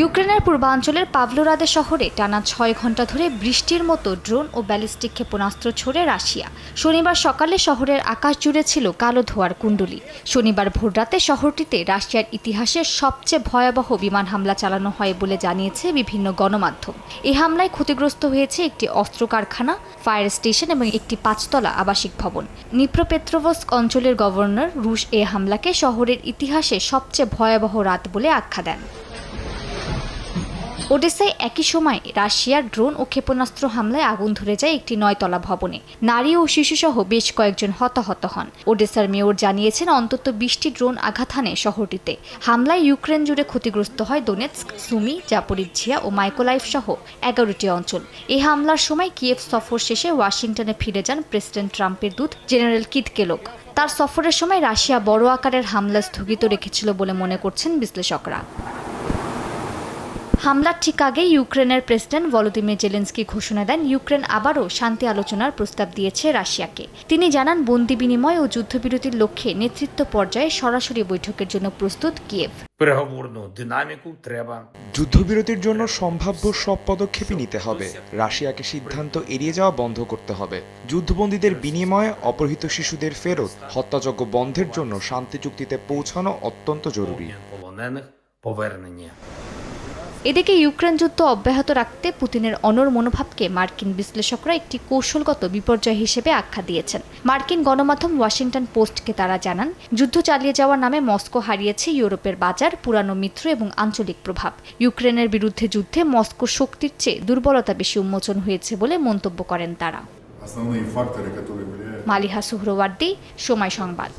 ইউক্রেনের পূর্বাঞ্চলের পাভলোরাদে শহরে টানা ছয় ঘণ্টা ধরে বৃষ্টির মতো ড্রোন ও ব্যালিস্টিক ক্ষেপণাস্ত্র ছোড়ে রাশিয়া। শনিবার সকালে শহরের আকাশ জুড়ে ছিল কালো ধোয়ার কুণ্ডলী। শনিবার ভোররাতে শহরটিতে রাশিয়ার ইতিহাসের সবচেয়ে ভয়াবহ বিমান হামলা চালানো হয় বলে জানিয়েছে বিভিন্ন গণমাধ্যম। এই হামলায় ক্ষতিগ্রস্ত হয়েছে একটি অস্ত্র কারখানা, ফায়ার স্টেশন এবং একটি পাঁচতলা আবাসিক ভবন। নিপ্রপেত্রোভস্ক অঞ্চলের গভর্নর রুশ এ হামলাকে শহরের ইতিহাসে সবচেয়ে ভয়াবহ রাত বলে আখ্যা দেন। ওডেসায় একই সময় রাশিয়ার ড্রোন ও ক্ষেপণাস্ত্র হামলায় আগুন ধরে যায় একটি নয়তলা ভবনে। নারী ও শিশুসহ বেশ কয়েকজন হতাহত হন। ওডেসার মেয়র জানিয়েছেন, অন্তত বিশটি ড্রোন আঘাত হানে শহরটিতে। হামলায় ইউক্রেন জুড়ে ক্ষতিগ্রস্ত হয় দোনেৎস্ক, সুমি জাপরিজিয়া ও মাইকোলাইফ সহ এগারোটি অঞ্চল। এই হামলার সময় কিয়েভ সফর শেষে ওয়াশিংটনে ফিরে যান প্রেসিডেন্ট ট্রাম্পের দূত জেনারেল কিত কেলোক তার সফরের সময় রাশিয়া বড় আকারের হামলা স্থগিত রেখেছিল বলে মনে করছেন বিশ্লেষকরা। হামলার ঠিক আগে ইউক্রেনের প্রেসিডেন্ট ভলোদিমির জেলেন্সকি ঘোষণা দেন ইউক্রেন আবারও শান্তি আলোচনার প্রস্তাব দিয়েছে রাশিয়াকে। তিনি জানান বন্দি বিনিময় ও যুদ্ধবিরতির লক্ষ্যে নেতৃত্ব পর্যায়ে সরাসরি বৈঠকের জন্য প্রস্তুত কিয়েভ। যুদ্ধবিরতির জন্য সম্ভাব্য সব পদক্ষেপই নিতে হবে। রাশিয়াকে সিদ্ধান্ত এড়িয়ে যাওয়া বন্ধ করতে হবে। যুদ্ধবন্দীদের বিনিময়ে অপহৃত শিশুদের ফেরত হত্যাযজ্ঞ বন্ধের জন্য শান্তি চুক্তিতে পৌঁছানো অত্যন্ত জরুরি। এদিকে ইউক্রেন যুদ্ধ অব্যাহত রাখতে পুতিনের অনর মনোভাবকে মার্কিন বিশ্লেষকরা একটি কৌশলগত বিপর্যয় হিসেবে আখ্যা দিয়েছেন। মার্কিন গণমাধ্যম ওয়াশিংটন পোস্টকে তারা জানান যুদ্ধ চালিয়ে যাওয়ার নামে মস্কো হারিয়েছে ইউরোপের বাজার পুরানো মিত্র এবং আঞ্চলিক প্রভাব। ইউক্রেনের বিরুদ্ধে যুদ্ধে মস্কো শক্তির চেয়ে দুর্বলতা বেশি উন্মোচন হয়েছে বলে মন্তব্য করেন তারা। মালিহা সুহরওয়ার্দি সময় সংবাদ।